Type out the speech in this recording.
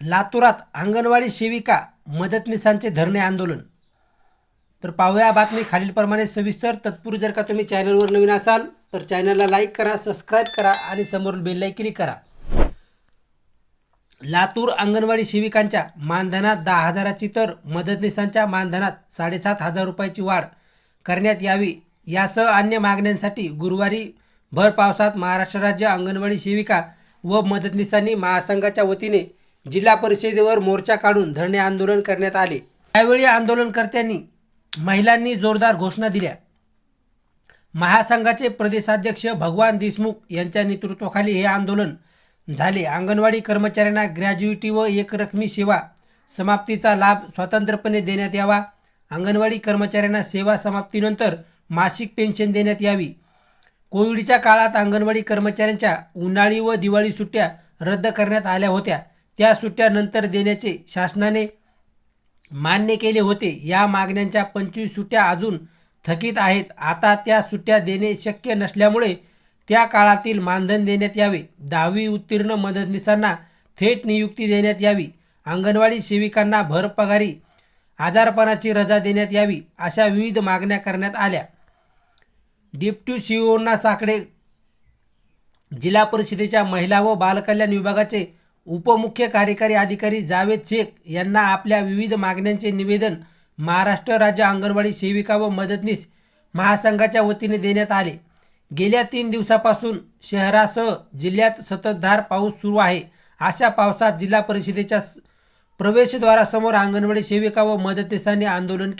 लातूरात अंगणवाडी सेविका मदतनीसांचे धरणे आंदोलन. तर पाहूया बातमी खालीलप्रमाणे सविस्तर. तत्पूर्वी जर का तुम्ही चॅनलवर नवीन असाल तर चॅनलला लाईक करा सबस्क्राईब करा आणि समोरून बेललाई क्लिक करा. लातूर अंगणवाडी सेविकांच्या मानधनात दहा हजाराची तर मदतनीसांच्या मानधनात साडेसात हजार रुपयाची वाढ करण्यात यावी यासह अन्य मागण्यांसाठी गुरुवारी भर पावसात महाराष्ट्र राज्य अंगणवाडी सेविका व मदतनीसांनी महासंघाच्या वतीने जिल्हा परिषदेवर मोर्चा काढून धरणे आंदोलन करण्यात आले. यावेळी आंदोलनकर्त्यांनी महिलांनी जोरदार घोषणा दिल्या. महासंघाचे प्रदेशाध्यक्ष भगवान देशमुख यांच्या नेतृत्वाखाली हे आंदोलन झाले. अंगणवाडी कर्मचाऱ्यांना ग्रॅज्युइटी व एकरकमी सेवा समाप्तीचा लाभ स्वतंत्रपणे देण्यात यावा. अंगणवाडी कर्मचाऱ्यांना सेवा समाप्तीनंतर मासिक पेन्शन देण्यात यावी. कोविडच्या काळात अंगणवाडी कर्मचाऱ्यांच्या उन्हाळी व दिवाळी सुट्ट्या रद्द करण्यात आल्या होत्या. त्या सुट्ट्या नंतर देण्याचे शासनाने मान्य केले होते. या मागण्यांच्या पंचवीस सुट्ट्या अजून थकीत आहेत. आता त्या सुट्ट्या देणे शक्य नसल्यामुळे त्या काळातील मानधन देण्यात यावे. दहावी उत्तीर्ण मदतनीसांना थेट नियुक्ती देण्यात यावी. अंगणवाडी सेविकांना भरपगारी आजारपणाची रजा देण्यात यावी अशा विविध मागण्या करण्यात आल्या. डिप्टी सीओना साकडे जिल्हा परिषदेच्या महिला व बालकल्याण विभागाचे उपमुख्य कार्यकारी अधिकारी जावेद शेख यांना आपल्या विविध मागण्यांचे निवेदन महाराष्ट्र राज्य अंगणवाडी सेविका व मदतनीस महासंघाच्या वतीने देण्यात आले. गेल्या तीन दिवसापासून शहरासह जिल्ह्यात सततधार पाऊस सुरू आहे. अशा पावसात जिल्हा परिषदेच्या स- प्रवेशद्वारासमोर अंगणवाडी सेविका व मदतनीसांनी आंदोलन